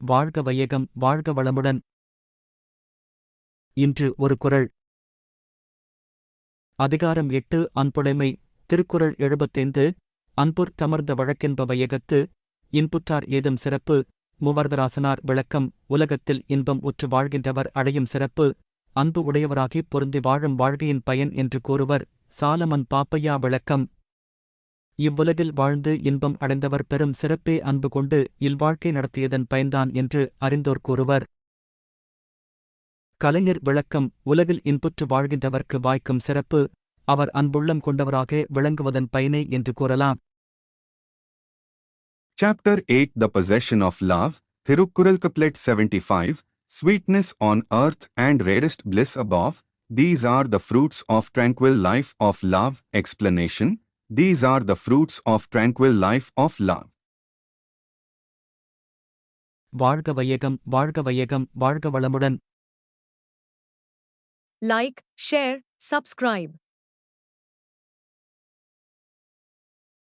வாழ்க வையகம் வாழ்க வளமுடன். இன்று ஒரு குறள் அதிகாரம் எட்டு அன்புடைமை. திருக்குறள் எழுபத்தைந்து அன்புர் தமர்ந்த வழக்கென்ப வையகத்து இன்புற்றார் ஏதும் சிறப்பு மூவர்தராசனார் விளக்கம் உலகத்தில் இன்பம் உற்று வாழ்கின்றவர் அடையும் சிறப்பு அன்பு உடையவராகிப் பொருந்தி வாழும் வாழ்கையின் பயன் என்று கூறுவர் சாலமன் பாப்பையா விளக்கம் இவ்வுலகில் வாழ்ந்து இன்பம் அடைந்தவர் பெரும் சிறப்பே அன்பு கொண்டு இல்வாழ்க்கை நடத்தியதன் பயன்தான் என்று அறிந்தோர் கூறுவர் கலைஞர் விளக்கம் உலகில் இன்புற்று வாழ்கின்றவர்க்கு வாய்க்கும் சிறப்பு அவர் அன்புள்ளம் கொண்டவராக விளங்குவதன் பயனே என்று கூறலாம் Chapter 8 The Possession of Love, Thirukkural Couplet 75, Sweetness on earth and rarest bliss above, these are the fruits of tranquil life of love. Explanation These are the fruits of tranquil life of love. வாழ்க வையகம் வாழ்க வையகம் வாழ்க வளமுடன் Like, share, subscribe.